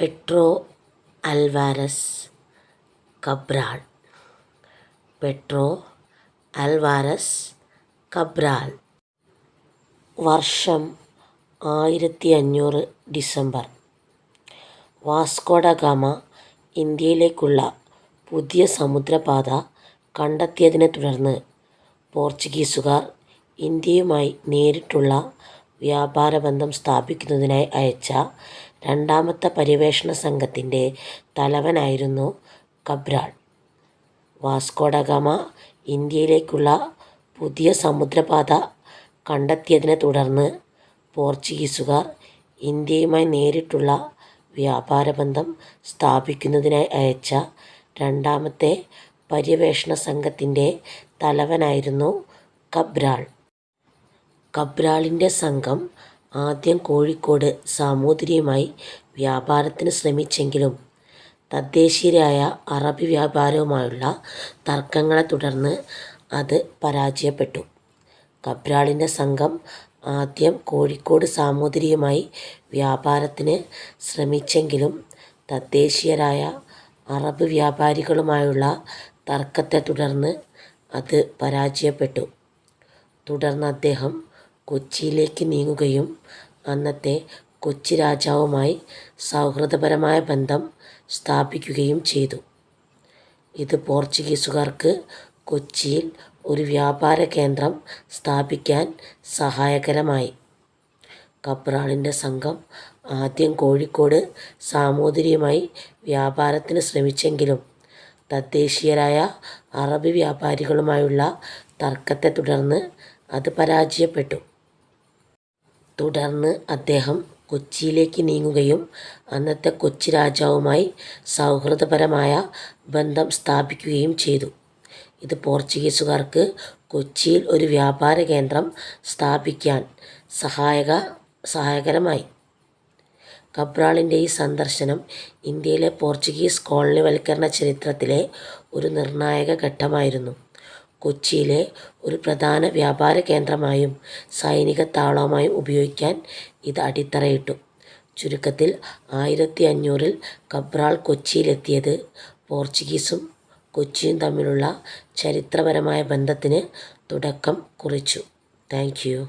Pedro Alvares Cabral. Pedro Alvares Cabral. വർഷം ആയിരത്തി അഞ്ഞൂറ് ഡിസംബർ വാസ്കോഡഗാമ ഇന്ത്യയിലേക്കുള്ള പുതിയ സമുദ്രപാത കണ്ടെത്തിയതിനെ തുടർന്ന് പോർച്ചുഗീസുകാർ ഇന്ത്യയുമായി നേരിട്ടുള്ള വ്യാപാരബന്ധം സ്ഥാപിക്കുന്നതിനായി അയച്ച രണ്ടാമത്തെ പര്യവേഷണ സംഘത്തിന്റെ തലവനായിരുന്നു കബ്രാൾ. വാസ്കോഡഗാമ ഇന്ത്യയിലേക്കുള്ള പുതിയ സമുദ്രപാത കണ്ടെത്തിയതിനെ തുടർന്ന് പോർച്ചുഗീസുകാർ ഇന്ത്യയുമായി നേരിട്ടുള്ള വ്യാപാരബന്ധം സ്ഥാപിക്കുന്നതിനായി അയച്ച രണ്ടാമത്തെ പര്യവേഷണ സംഘത്തിന്റെ തലവനായിരുന്നു കബ്രാൾ. കബ്രാളിന്റെ സംഘം ആദ്യം കോഴിക്കോട് സാമൂതിരിയുമായി വ്യാപാരത്തിന് ശ്രമിച്ചെങ്കിലും തദ്ദേശീയരായ അറബി വ്യാപാരവുമായുള്ള തർക്കങ്ങളെ തുടർന്ന് അത് പരാജയപ്പെട്ടു. കബ്രാളിന്റെ സംഘം ആദ്യം കോഴിക്കോട് സാമൂതിരിയുമായി വ്യാപാരത്തിന് ശ്രമിച്ചെങ്കിലും തദ്ദേശീയരായ അറബ് വ്യാപാരികളുമായുള്ള തർക്കത്തെ തുടർന്ന് അത് പരാജയപ്പെട്ടു. തുടർന്ന് അദ്ദേഹം കൊച്ചിയിലേക്ക് നീങ്ങുകയും അന്നത്തെ കൊച്ചി രാജാവുമായി സൗഹൃദപരമായ ബന്ധം സ്ഥാപിക്കുകയും ചെയ്തു. ഇത് പോർച്ചുഗീസുകാർക്ക് കൊച്ചിയിൽ ഒരു വ്യാപാര കേന്ദ്രം സ്ഥാപിക്കാൻ സഹായകരമായി. കബ്രാളിന്റെ സംഘം ആദ്യം കോഴിക്കോട് സാമൂതിരിയുമായി വ്യാപാരത്തിന് ശ്രമിച്ചെങ്കിലും തദ്ദേശീയരായ അറബി വ്യാപാരികളുമായുള്ള തർക്കത്തെ തുടർന്ന് അത് പരാജയപ്പെട്ടു. തുടർന്ന് അദ്ദേഹം കൊച്ചിയിലേക്ക് നീങ്ങുകയും അന്നത്തെ കൊച്ചി രാജാവുമായി സൗഹൃദപരമായ ബന്ധം സ്ഥാപിക്കുകയും ചെയ്തു. ഇത് പോർച്ചുഗീസുകാർക്ക് കൊച്ചിയിൽ ഒരു വ്യാപാര കേന്ദ്രം സ്ഥാപിക്കാൻ സഹായക സഹായകരമായി. കബ്രാളിന്റെ ഈ സന്ദർശനം ഇന്ത്യയിലെ പോർച്ചുഗീസ് കോളനിവൽക്കരണ ചരിത്രത്തിലെ ഒരു നിർണായക ഘട്ടമായിരുന്നു. കൊച്ചിയിലെ ഒരു പ്രധാന വ്യാപാര കേന്ദ്രമായും സൈനിക താവളമായും ഉപയോഗിക്കാൻ ഇത് അടിത്തറയിട്ടു. ചുരുക്കത്തിൽ ആയിരത്തി അഞ്ഞൂറിൽ കബ്രാൾ കൊച്ചിയിലെത്തിയത് പോർച്ചുഗീസും കൊച്ചിയും തമ്മിലുള്ള ചരിത്രപരമായ ബന്ധത്തിന് തുടക്കം കുറിച്ചു. Thank you.